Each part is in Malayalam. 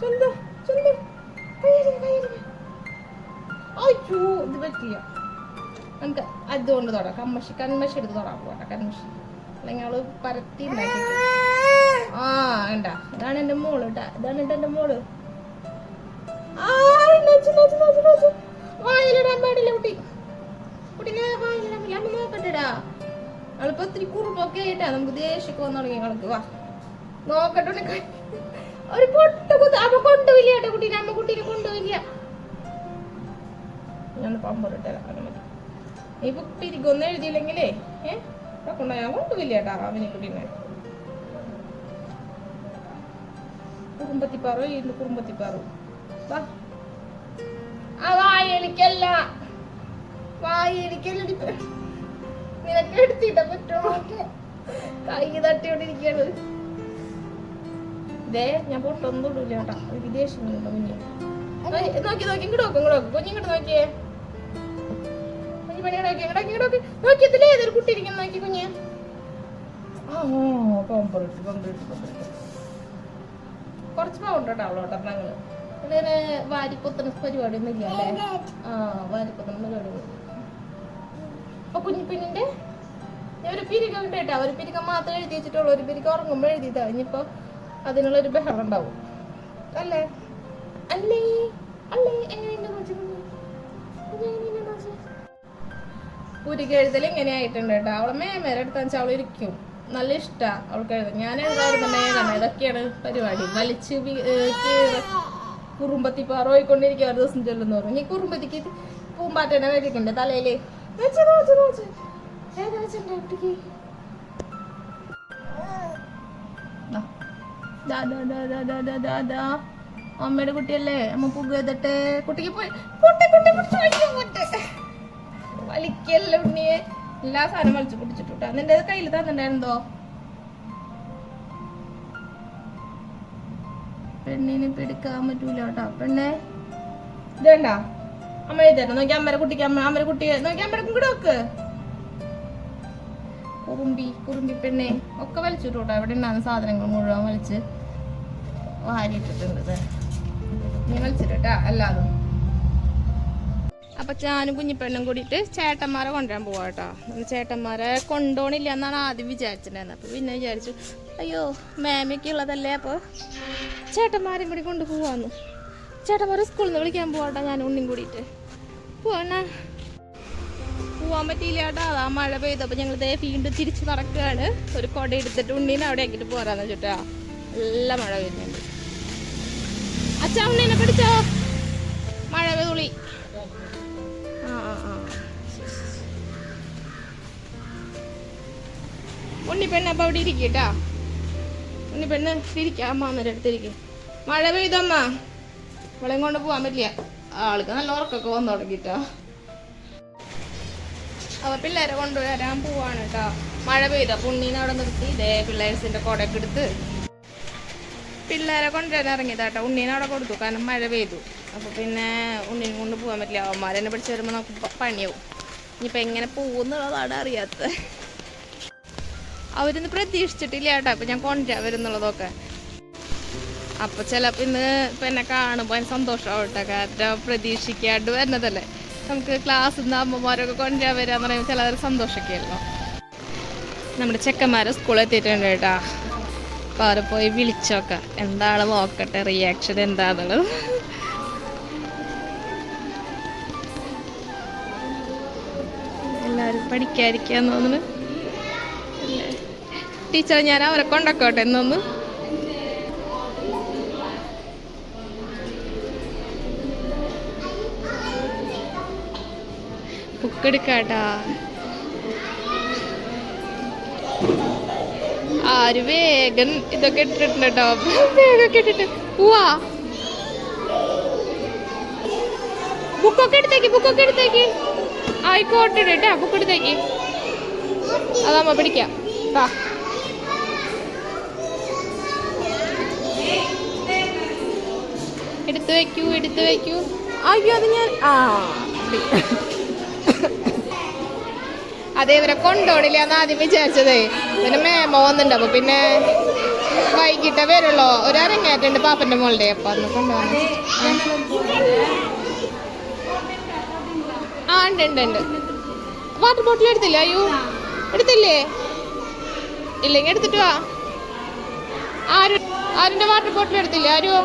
ചൊല്ലു കയ്യടിക്ക അയ്യോ ഇത് പറ്റില്ല നമുക്ക് അതുകൊണ്ട് തൊടാം. കമ്മശി കൺമശി എടുത്ത് തൊടാൻ പോകട്ടെ കൺമശി അല്ലെങ്കിൽ അവൾ പരത്തി ആ വേണ്ട ഇതാണ് എന്റെ മോൾ കേട്ടാ ഇതാണ് എന്റെ മോൾ. വായിലിടാൻ പാടില്ല കുട്ടി. കുട്ടീനെ വായിലിടാൻ പാടില്ല. അമ്മ നോക്കട്ടെടാ. അവളിപ്പോ ഒത്തിരി കുറുമ്പൊക്കെ ആയിട്ടാ. നമുക്ക് ദേഷ്യമൊക്കെ വന്നു തുടങ്ങി അവൾക്ക് വാ നോക്കട്ടെ ഒരു പൊട്ട കുത്ത് അമ്മ കൊണ്ടുപോയില്ല കേട്ടോ കുട്ടീനെ? അമ്മ കുട്ടീനെ കൊണ്ടുപോയില്ല? ഞാൻ പമ്പറിട്ട് അത് മതി. നീ ഇപ്പൊ പിരികൊന്നും എഴുതിയില്ലെങ്കിലേ ഏഹ് കൊണ്ടോ ഞാൻ കൊണ്ടുപോയില്ല കേട്ടാ അവനെ കുട്ടീനെ? കുറുമ്പത്തിപ്പാറോ? ഈ കുറുമ്പത്തിപ്പാറോ? വാ. ആ വായലിക്കല്ല. വായലിക്കല്ല നിനക്ക് എടുത്തിട്ട പറ്റുമോ കൈ തട്ടിയോണ്ടിരിക്കാണ് ദേ ഞാൻ പൊട്ടൊന്നും തൊടൂല കേട്ടാ. ഒരു നോക്കി നോക്കി ഇങ്ങോട്ട് നോക്കും ഇങ്ങോട്ട് നോക്കും. കുഞ്ഞിങ്ങോട്ട് നോക്കിയേ. കുഞ്ഞു പണി നോക്കി ഇങ്ങോട്ട് ഇങ്ങോട്ട് നോക്കി. നോക്കി ഇതിലേ ഏതൊരു കുട്ടി ഇരിക്കുന്നു നോക്കി കുഞ്ഞ്. കുറച്ച് പൗണ്ട് കേട്ടോ അവളോട്ടെ ഞങ്ങൾ. ഇങ്ങനെ വാരിപ്പൊത്തണ പരിപാടി ഒന്നും ഇല്ല അല്ലേ? ആ വാരിപ്പൊത്തണ പരിപാടി. അപ്പൊ കുഞ്ഞിപ്പിന്നിന്റെ ഒരു പിരിക ഉണ്ട് കേട്ടോ ഒരു പിരിക മാത്രം എഴുതി വെച്ചിട്ടുള്ളൂ. ഒരു പിരിക ഉറങ്ങുമ്പോൾ എഴുതിയതാ. ഇനിയിപ്പോ അതിനുള്ള ഒരു ബഹളം ഉണ്ടാവും അല്ലേ? അല്ലേ? അല്ലേ? എങ്ങനെയുണ്ട് എഴുതൽ ഇങ്ങനെ ആയിട്ടുണ്ട് കേട്ടോ. അവളെ മേമേരെ എടുത്താൽ അവൾ ഇരിക്കും. നല്ല ഇഷ്ടാ അവൾക്ക് എഴുതാൻ. ഞാൻ എഴുതാറുണ്ട് ഇതൊക്കെയാണ് പരിപാടി. വലിച്ച് കുറുമ്പത്തി പാറോയിക്കൊണ്ടിരിക്കും ഒരു ദിവസം ചൊല്ലുന്നു പറഞ്ഞു. ഈ കുറുമ്പത്തിക്ക് പൂമ്പാറ്റേനെ വെച്ചിട്ടുണ്ട് തലയിൽ. വെച്ചത് വെച്ചത് വെച്ച്. ഏതാ വെച്ചിട്ടുണ്ടോ അമ്മയുടെ കുട്ടിയല്ലേ? അമ്മ പുകട്ടെ കുട്ടിക്ക് പോയി. കുട്ടി കുട്ടി കുട്ടി. വലിക്കല്ല ഉണ്ണിയെ? എല്ലാ സാധനം വലിച്ചു പിടിച്ചിട്ടു നിന്റെ കയ്യിൽ തന്നിട്ടുണ്ടായിരുന്നോ? പെണ്ണിനെ പിടിക്കാൻ പറ്റൂല കേട്ടോ. പെണ്ണെ ഇതേണ്ട അമ്മ എഴുതേണ്ട നോക്കി അമ്മയുടെ കുട്ടിക്ക് അമ്മ അമ്മയുടെ കുട്ടിയെ നോക്കി അമ്മയുടെ കൂടെ വെക്ക് കുറുമ്പി കുറുമ്പി പെണ്ണെ ഒക്കെ വലിച്ചിട്ടു കേട്ടോ ഇവിടെ ഉണ്ടാകുന്ന സാധനങ്ങൾ മുഴുവൻ വലിച്ച് വാരിയിട്ടിട്ടുണ്ട് നീ വലിച്ചിട്ടാ അല്ലാതും. അപ്പൊ ഞാനും കുഞ്ഞിപ്പെണ്ണും കൂടിയിട്ട് ചേട്ടന്മാരെ കൊണ്ടുവരാൻ പോവാ കേട്ടോ. ചേട്ടന്മാരെ കൊണ്ടോണില്ല എന്നാണ് ആദ്യം വിചാരിച്ചിട്ടുണ്ടായിരുന്നത്. അപ്പൊ പിന്നെ വിചാരിച്ചു അയ്യോ മാമയൊക്കെ ഉള്ളതല്ലേ അപ്പൊ ചേട്ടന്മാരെയും കൂടി കൊണ്ടുപോവാന്ന്. ചേട്ടന്മാരെ സ്കൂളിൽ നിന്ന് വിളിക്കാൻ പോവാട്ടോ ഞാൻ ഉണ്ണിയും കൂടിയിട്ട്. പോവാണ പോവാൻ പറ്റിയില്ല കേട്ടോ. അതാ മഴ പെയ്തപ്പോൾ ഞങ്ങൾ ദേ വീണ്ടും തിരിച്ച് നടക്കുകയാണ്. ഒരു കൊട എടുത്തിട്ട് ഉണ്ണീനെ അവിടെ ആക്കിയിട്ട് പോരാന്ന് വെച്ചിട്ടാ. നല്ല മഴ പെയ്യുന്നുണ്ട്. അച്ഛാ ഉണ്ണീനെ പിടിച്ചോ. മഴ തുളി ആ ആ ആ. ഉണ്ണിപ്പെണ്ണ് അപ്പം അവിടെ ഇരിക്കട്ടാ ഉണ്ണിപ്പെണ്ണ് ഇരിക്കാം അമ്മ അന്നേരം അടുത്തിരിക്കും. മഴ പെയ്തമ്മ ഇവളെയും കൊണ്ട് പോകാൻ പറ്റില്ല. ആൾക്ക് നല്ല ഉറക്കൊക്കെ വന്നു തുടങ്ങിട്ടാ അപ്പൊ പിള്ളേരെ കൊണ്ടുവരാൻ പോവാണ് കേട്ടോ. മഴ പെയ്ത പുണ്ണീനെ അവിടെ നിർത്തി. ഇതേ പിള്ളേഴ്സിന്റെ കുടയൊക്കെ എടുത്ത് പിള്ളേരെ കൊണ്ടുവരാൻ ഇറങ്ങിയതാട്ടോ ഉണ്ണീനെ അവിടെ കൊടുത്തു. കാരണം മഴ പെയ്തു. അപ്പൊ പിന്നെ ഉണ്ണീനെ കൊണ്ട് പോകാൻ പറ്റില്ല. അവന്മാരെന്നെ പിടിച്ച് വരുമ്പോ നമുക്ക് പണിയാവും. ഇനിയിപ്പൊ എങ്ങനെ പോകുന്നുള്ളതാണ് അറിയാത്ത അവരിന്ന് പ്രതീക്ഷിച്ചിട്ടില്ല കേട്ടോ. അപ്പൊ ഞാൻ കൊണ്ടുവരാൻ വരുന്നുള്ളതൊക്കെ. അപ്പൊ ചിലപ്പോ ഇന്ന് ഇപ്പൊ എന്നെ കാണുമ്പോ അതിന് സന്തോഷമാവട്ടെ കാരണം പ്രതീക്ഷിക്കാണ്ട് വരുന്നതല്ലേ നമുക്ക് ക്ലാസ് നിന്ന് അമ്മമാരൊക്കെ കൊണ്ടുവരാൻ വരാന്ന് പറയുമ്പോൾ ചിലവർ സന്തോഷമൊക്കെയല്ലോ നമ്മുടെ ചെക്കന്മാരെ സ്കൂളിൽ എത്തിയിട്ടുണ്ട് കേട്ടാ. അപ്പോൾ അവരെ പോയി വിളിച്ചോക്കാം. എന്താണ് നോക്കട്ടെ റിയാക്ഷൻ എന്താണെന്നുള്ളത് എല്ലാവരും പഠിക്കാതിരിക്കാന്ന് തോന്നുന്നു. ടീച്ചർ ഞാൻ അവരെ കൊണ്ടക്കോട്ടെ എന്നൊന്ന്. ബുക്ക് എടുക്കാട്ടാ ആര് വേഗം ഇതൊക്കെ ഇട്ടിട്ടുണ്ട് വേഗം വേഗമൊക്കെ ഇട്ടിട്ട് പോവാ ബുക്കൊക്കെ എടുത്തേക്ക് ബുക്കൊക്കെ എടുത്തേക്ക് ആയിക്കോട്ടെ കേട്ടാ ബുക്ക് എടുത്തേക്ക് അതാ പിടിക്കാം വാ എടുത്തു വയ്ക്കൂ എടുത്തു വയ്ക്കൂ അയ്യോ അത് ഞാൻ ആ. അതെ ഇവരെ കൊണ്ടോടില്ല എന്ന് ആദ്യം വിചാരിച്ചതേ. പിന്നെ മേമ വന്നിട്ടുണ്ട് അപ്പൊ പിന്നെ വൈകിട്ടേ വരുള്ളൂ. ഒരു അരങ്ങേറ്റുണ്ട് പാപ്പന്റെ മോളുടെ. അപ്പൊ അന്ന് കൊണ്ടുപോകാൻ ആ ഉണ്ട് ഉണ്ട് ഉണ്ട്. വാട്ടർ ബോട്ടിൽ എടുത്തില്ല അയ്യോ? എടുത്തില്ലേ? ഇല്ലെങ്കിൽ എടുത്തിട്ട് വാ. ആരും ആരുടെ വാട്ടർ ബോട്ടിൽ എടുത്തില്ല? ആരോ?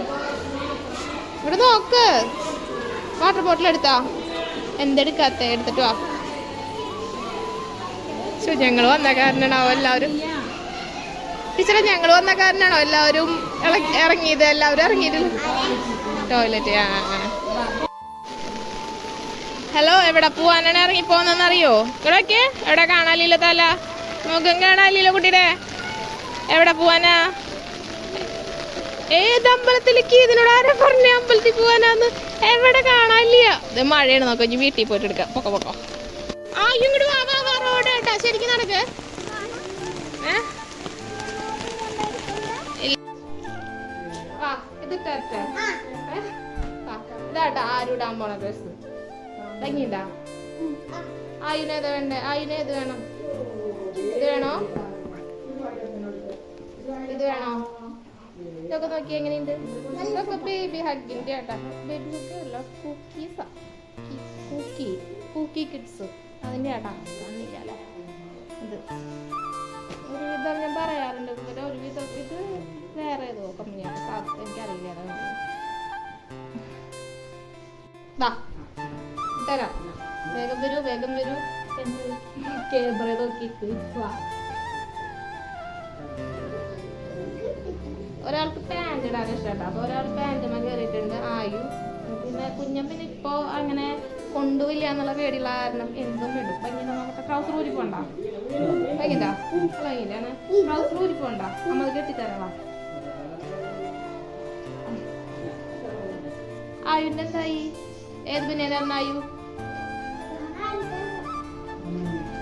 ഇവിടെ നോക്ക്. വാട്ടർ ബോട്ടിൽ എടുത്താ. എന്തെടുക്കാത്ത? എടുത്തിട്ട് വാ. ശോ ഞങ്ങൾ വന്ന കാരണമാണോ എല്ലാവരും? ടീച്ചറെ ഞങ്ങൾ വന്ന കാരണമാണോ എല്ലാവരും ഇറങ്ങിയത്? എല്ലാവരും ഇറങ്ങിയത് ടോയ്ലറ്റ് ആ ഹലോ എവിടെ പോവാനാണ് ഇറങ്ങി പോകുന്നതെന്ന് അറിയോ ഇവിടെയൊക്കെ? എവിടെ കാണാനില്ല തല? മുഖം കാണാനില്ല കുട്ടിയുടെ. എവിടെ പോവാനാ? ഏത് അമ്പലത്തിലേക്ക്? ഇതിനോട് ആരാ പറഞ്ഞ അമ്പലത്തിൽ പോവാനാന്ന്? എവിടെ കാണാനില്ല. ഇത് മഴയാണ് നോക്കാം വീട്ടിൽ പോയിട്ട് എടുക്കാം. പൊക്ക പൊക്കോ. ആ ഇങ്ങോട്ട് വാ ശരിക്കും നടക്ക്. ഇത് തരട്ടെ. ഇതാട്ടാ ആരുടാൻ പോണ ഡ്രസ് ഭംഗിണ്ടാ ആയിനേത് വേണ്ടേ? ആയിനേത് വേണം. ഇത് വേണോ? ഇത് വേണോ? ഇതൊക്കെ നോക്കി എങ്ങനെയുണ്ട്? ഇതൊക്കെ ബേബി ഹഗിന്റെ ആട്ടാ. ബേബി ഹഗ് അല്ല കുക്കീസാ കുക്കി കുക്കി കിഡ്സ് അതിന്റെ ആട്ടാ. ഇത്. ഒരു വിധം ഞാൻ പറയാറുണ്ട്. ഇവരെ ഒരു വിധം ഇത് വേറെ ഏതോ കമ്പനിയാണ്. എനിക്കറിയില്ല വേഗം വരൂ വേഗം വരൂ. നോക്കിയിട്ട് വാ. ഒരാൾക്ക് പാന്റ് ഇടാൻ ഇഷ്ടമാണ് അപ്പൊ ഒരാൾ പാന്റ് കയറിയിട്ടുണ്ട് ആയു. പിന്നെ കുഞ്ഞൻ പിന്നെ ഇപ്പോ അങ്ങനെ കൊണ്ടുപോയില്ല എന്നുള്ള പേടിയുള്ള കാരണം എന്തും ഇടും. ഇപ്പൊ ഇങ്ങനെ നമുക്ക് ട്രൗസർ ഊരി പോണ്ട. വൈകിട്ടാ വൈകിട്ടാണ് ബ്ലൗസ് ഊരി പോണ്ട. നമ്മൾ കെട്ടിത്തരവാ എന്തായി ഏത് പിന്നെ ആയു?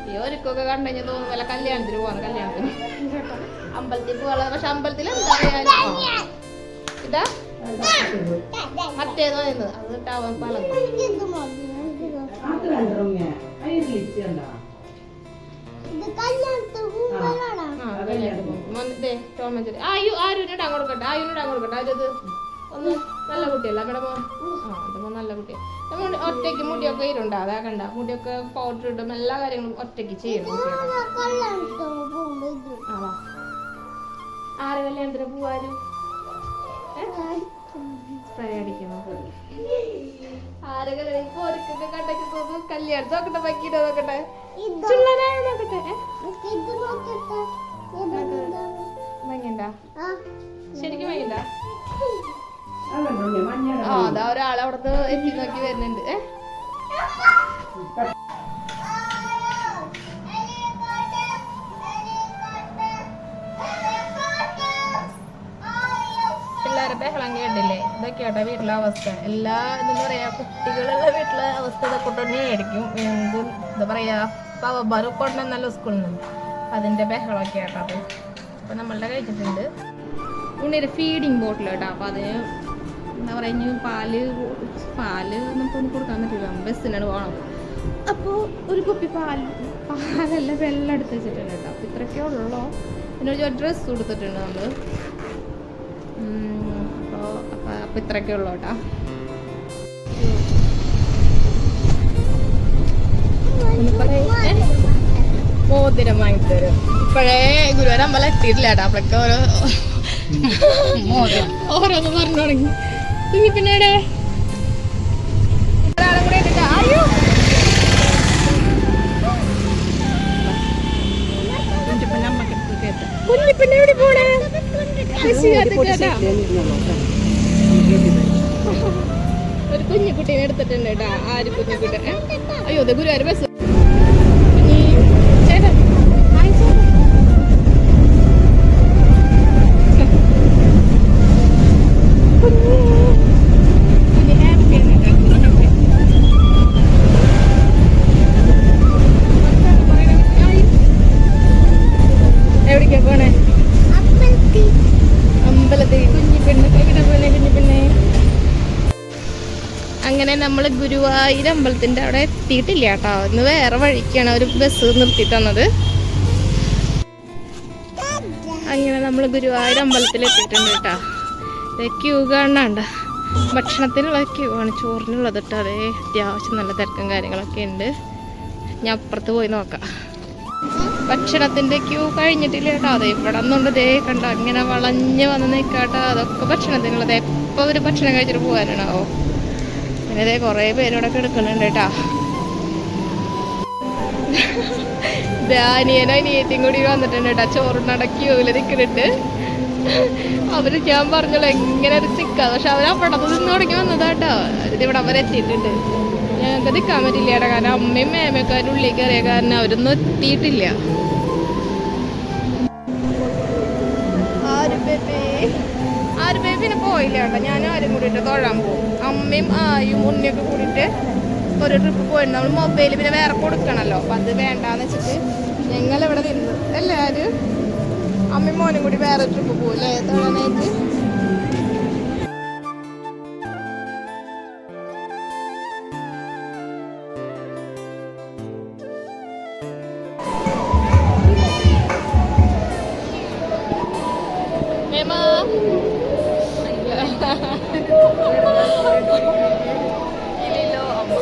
ഈ ഒരുക്കൊക്കെ കണ്ടുകഴിഞ്ഞാൽ തോന്നും വല്ല കല്യാണത്തിന് പോവാണ് കല്യാണത്തിന്. അമ്പലത്തിൽ പോകാനുള്ള പക്ഷെ അമ്പലത്തിൽ ഇതാ? മറ്റേതോ അത് കിട്ടാവാൻ പളങ്ങും ദേ ടോമഞ്ചേരി ആയു ആരുവിനോട് അങ്ങോട്ട് കൊടുക്കട്ടെ ആയുവിനോട് അങ്ങോട്ട് കൊടുക്കട്ടെ ആരത് ഒന്ന് നല്ല കുട്ടിയല്ല? പോ ആ നല്ല കുട്ടിയാണ് നമ്മൾ ഒറ്റയ്ക്ക് മുടിയൊക്കെ ഇരുണ്ട അതാ കണ്ട. മുടിയൊക്കെ പൗഡർ ഇടും. എല്ലാ കാര്യങ്ങളും ഒറ്റയ്ക്ക് ചെയ്യണം ആരെ കല്യാണത്തിന് പോവാരും? സ്പ്രേ ആരെ കല്യാണം ഇപ്പൊ ഒരുക്കൊക്കെ കണ്ടൊക്കെ തോന്നുന്നു കല്യാണം നോക്കട്ടെ നോക്കട്ടെ. നോക്കട്ടെ. ശരിക്കും ആ അതാ ഒരാൾ അവിടുന്ന് എത്തി നോക്കി വരുന്നുണ്ട്. ഏ? പിള്ളേരെ ബഹളം കേട്ടില്ലേ? ഇതൊക്കെയാട്ടെ വീട്ടിലെ അവസ്ഥ. എല്ലാ എന്താ പറയാ കുട്ടികളുള്ള വീട്ടിലെ അവസ്ഥ ഇതൊക്കെ തന്നെയായിരിക്കും എന്ത് എന്താ പറയാ പവബാറ് കൊണ്ടുവന്നല്ലോ സ്കൂളിൽ നിന്ന്. അതിന്റെ ബഹളമൊക്കെ ആട്ടോ അത്. അപ്പൊ നമ്മളുടെ കഴിച്ചിട്ടുണ്ട്. ഉണ്ണിയുടെ ഫീഡിങ് ബോട്ടിൽ കേട്ടോ അപ്പൊ അതിന് എന്താ പറയുക പാൽ പാൽ നമുക്കൊന്നും കൊടുക്കാൻ പറ്റില്ല ബസ്സിനാണ് പോകണം അപ്പോൾ ഒരു കുപ്പി പാൽ പാലല്ല വെള്ളം എടുത്ത് വെച്ചിട്ടുണ്ട് കേട്ടോ. അപ്പോൾ ഇത്രയൊക്കെ ഉള്ളൂ. പിന്നെ ഒരു ഡ്രസ്സ് കൊടുത്തിട്ടുണ്ട് നമ്മൾ അപ്പോൾ അപ്പോൾ അപ്പോൾ ഇത്രയൊക്കെ ഉള്ളൂ കേട്ടോ. മോതിരം വാങ്ങിത്തരും ഇപ്പോഴേ ഗുരുവായൂർ അമ്പലം എത്തിയിട്ടില്ല കേട്ടോ അപ്പോഴൊക്കെ ഓരോ ഓരോന്ന് പറഞ്ഞു തുടങ്ങി ഇനി പിന്നെ? ഒരാളും കൂടെ. അയ്യോ കുഞ്ഞിപ്പിന്നെ എവിടെ പോണേ. ഒരു കുഞ്ഞിക്കുട്ടീനെ എടുത്തിട്ടുണ്ട് കേട്ടാ ആര് കുഞ്ഞിക്കുട്ടി ഏ? അയ്യോ ഇത് ഗുരുവായൂർ ബസ് ഗുരുവായൂർ അമ്പലത്തിന്റെ അവിടെ എത്തിയിട്ടില്ല കേട്ടോ. ഇന്ന് വേറെ വഴിക്കാണ് ഒരു ബസ് നിർത്തി തന്നത്. അങ്ങനെ നമ്മൾ ഗുരുവായൂർ അമ്പലത്തിൽ എത്തിയിട്ടുണ്ട് കേട്ടോ. ക്യൂ കാണാണ്ട ഭക്ഷണത്തിനുള്ള ക്യൂ ആണ് ചോറിനുള്ളത് കേട്ടോ. അതേ അത്യാവശ്യം നല്ല തിരക്കും കാര്യങ്ങളൊക്കെ ഉണ്ട്. ഞാൻ അപ്പുറത്ത് പോയി നോക്കാം. ഭക്ഷണത്തിന്റെ ക്യൂ കഴിഞ്ഞിട്ടില്ല കേട്ടോ. അതെ ഇവിടെ നിന്നുണ്ട്. ദേ കണ്ടോ അങ്ങനെ വളഞ്ഞ് വന്ന് നിൽക്കാട്ടോ. അതൊക്കെ ഭക്ഷണത്തിനുള്ളത്. എപ്പോൾ ഒരു ഭക്ഷണം കഴിച്ചിട്ട് പോകാനാണോ? ദേ കുറേ പേരോടെ കിടക്കുന്നുണ്ട് കേട്ടാ. അനിയനും അനിയത്തിയും കൂടി വന്നിട്ടുണ്ട് കേട്ടോ. ചോറുണ്ടടക്കി ഓല നിൽക്കുന്നുണ്ട് അവർ ഞാൻ പറഞ്ഞോളൂ എങ്ങനെ ഒരു ചിക്ക. പക്ഷെ അവർ അവിടെ നിന്ന് തുടങ്ങി വന്നതാട്ടോ ഇവിടെ അവരെ എത്തിയിട്ടുണ്ട്. ഞങ്ങൾക്ക് നിൽക്കാൻ പറ്റില്ല കാരണം അമ്മയും അതിന്റെ ഉള്ളിൽ കയറിയ കാരണം അവരൊന്നും എത്തിയിട്ടില്ല. ബേബിനെ പോയില്ല കേട്ടോ. ഞാനും ആരും കൂടിയിട്ട് തൊഴാൻ പോകും. അമ്മയും ആയും ഉണ്ണിയൊക്കെ കൂടിയിട്ട് ഒരു ട്രിപ്പ് പോയിരുന്നു. നമ്മൾ മൊബൈൽ പിന്നെ വേറെ കൊടുക്കണമല്ലോ അപ്പം അത് വേണ്ടാന്ന് വെച്ചിട്ട് ഞങ്ങൾ ഇവിടെ നിന്ന് എല്ലാവരും അമ്മയും മോനും കൂടി വേറെ ട്രിപ്പ് പോകില്ലേ തൊഴാനായിട്ട്. മേമാ ഇല്ലല്ലോ അമ്മ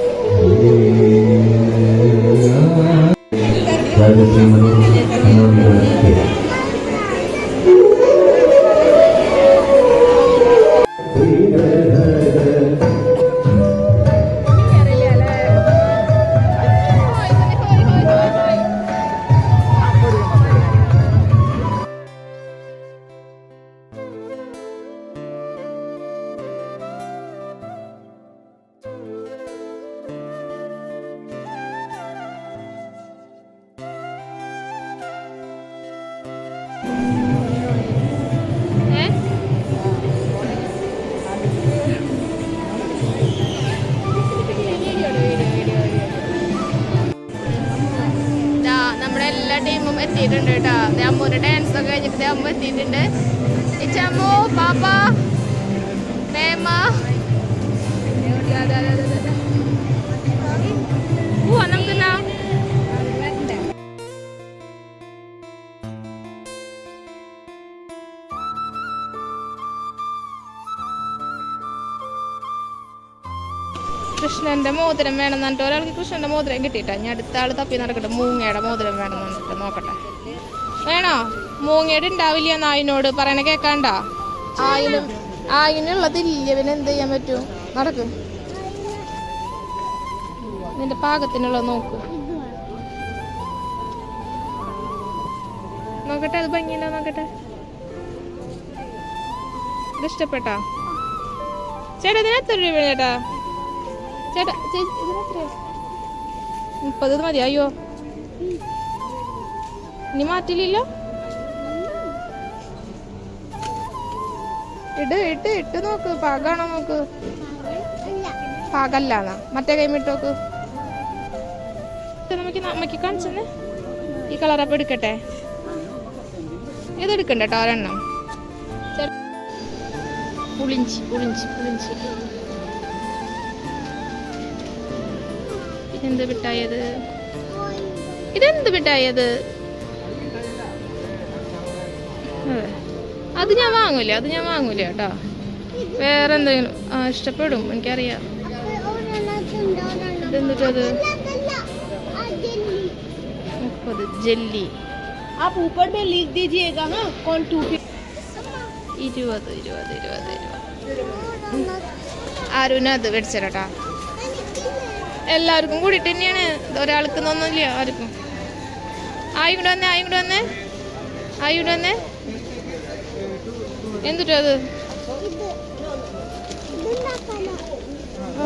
എത്തിയിട്ടുണ്ട് കേട്ടോ. ദേ അമ്മൂന്റെ ഡാൻസ് ഒക്കെ കഴിഞ്ഞിട്ട് അമ്മ എത്തിയിട്ടുണ്ട്. ഇച്ചമ്മു പാപ്പ മേമ ഓ ദാ, കൃഷ്ണന്റെ മോതിരം വേണം എന്നിട്ട് ഒരാൾക്ക് കൃഷ്ണന്റെ മോതിരം കിട്ടിയിട്ടാ. ഞാൻ അടുത്ത ആൾ തപ്പി നടക്കട്ടെ. മൂങ്ങയുടെ മോതിരം വേണം എന്നിട്ട് നോക്കട്ടെ. വേണോ? മൂങ്ങയുടെ ഉണ്ടാവില്ല നായിനോട് പറയണ കേക്കാണ്ട? ആയിനും ആയിനുള്ളതില്ല. പിന്നെ എന്ത് ചെയ്യാൻ പറ്റൂ? നടക്ക്. നിന്റെ പാകത്തിനുള്ള നോക്ക്. നോക്കട്ടെ അത് ഭംഗിയുണ്ടോ നോക്കട്ടെ? ഇത് ഇഷ്ടപ്പെട്ടാ? ചേട്ടാ ഇതിനെത്ര രൂപ ചേട്ടാ? ചേട്ടാ മുപ്പത് മതിയായോ ഇനി മാറ്റില്ലല്ലോ ഇട് ഇട്ട് ഇട്ട് നോക്ക്. പാകാണോ നോക്ക്? പാകല്ലാന്നാ. മറ്റേ കൈമിട്ട് നോക്ക്. നമുക്ക് അമ്മയ്ക്ക് കാണിച്ചെന്ന്. ഈ കളർ അപ്പം എടുക്കട്ടെ. ഇത് ഒരെണ്ണം. പുളിഞ്ചി പുളിഞ്ചി പുളിഞ്ചി. ഇതെന്ത് മിഠായത് ഇതെന്ത് മിഠായത് അതെ അത് ഞാൻ വാങ്ങൂല അത് ഞാൻ വാങ്ങൂല കേട്ടോ വേറെ എന്തെങ്കിലും ആ ഇഷ്ടപ്പെടും എനിക്കറിയാം ഇതെന്തിട്ടത് മുപ്പത് ജെല്ലി आप ऊपर में लिख दीजिएगा हाँ कौन टू ഇരുപത് ഇരുപത് ഇരുപത് ഇരുപത് ആരുവിനെ അത് മേടിച്ചേരട്ടാ എല്ലാവർക്കും കൂടിയിട്ട് തന്നെയാണ് ഒരാൾക്ക് ഒന്നുമില്ല ആർക്കും. ആയി കൂടെ വന്നേ ആയി കൂടെ വന്നേ. ആയി കൂടെ വന്നേ. എന്തുട്ടോ അത്?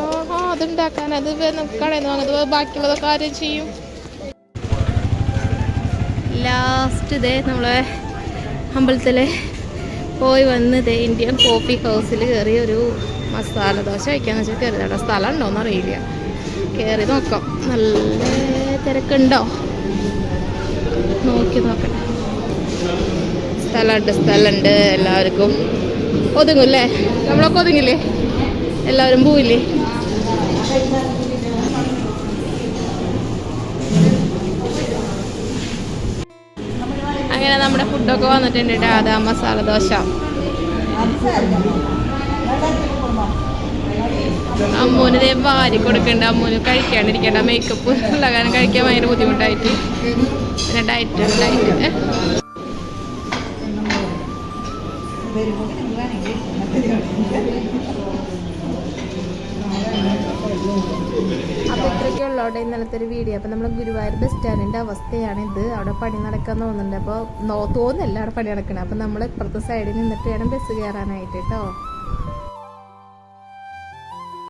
ഓഹോ അതുണ്ടാക്കാൻ. അത് കടയിൽ നിന്ന് വാങ്ങുന്നത് ബാക്കിയുള്ളതൊക്കെ ആരും ചെയ്യും. ലാസ്റ്റ് ഇതേ നമ്മളെ അമ്പലത്തിലെ പോയി വന്ന് ഇതേ ഇന്ത്യൻ കോഫി ഹൗസിൽ കയറി ഒരു മസാല ദോശ വയ്ക്കാന്ന് വെച്ചാൽ കയറി അവിടെ സ്ഥലം ഉണ്ടോയെന്ന് അറിയില്ല. കയറി നോക്കാം. നല്ല തിരക്കുണ്ടോ? നോക്കി നോക്കട്ടെ. സ്ഥലമുണ്ട് സ്ഥലമുണ്ട്. എല്ലാവർക്കും ഒതുങ്ങൂല്ലേ? നമ്മളൊക്കെ ഒതുങ്ങില്ലേ? എല്ലാവരും പോവില്ലേ? അങ്ങനെ നമ്മുടെ ഫുഡൊക്കെ വന്നിട്ടുണ്ട് കേട്ടോ അതാ മസാല ദോശ. അമ്മൂന് ഇതേ വാരി കൊടുക്കണ്ട. അമ്മൂന് കഴിക്കാണ്ടിരിക്കണ്ട. മേക്കപ്പ് ഉള്ള കാരണം കഴിക്കാൻ ഭയങ്കര ബുദ്ധിമുട്ടായിട്ട്. പിന്നെ ഡയറ്റ് ഡയറ്റ് അപ്പോൾ ഇത്രയൊക്കെ ഉള്ളവിടെ ഇന്നലത്തെ ഒരു വീഡിയോ അപ്പൊ നമ്മൾ ഗുരുവായൂർ ബസ് സ്റ്റാൻഡിന്റെ അവസ്ഥയാണ് ഇത്. അവിടെ പണി നടക്കാൻ തോന്നുന്നുണ്ട്. അപ്പൊ തോന്നുന്നില്ല അവിടെ പണി നടക്കണം. അപ്പൊ നമ്മൾ ഇപ്പുറത്തെ സൈഡിൽ നിന്നിട്ട് വേണം ബസ് കയറാനായിട്ട് കേട്ടോ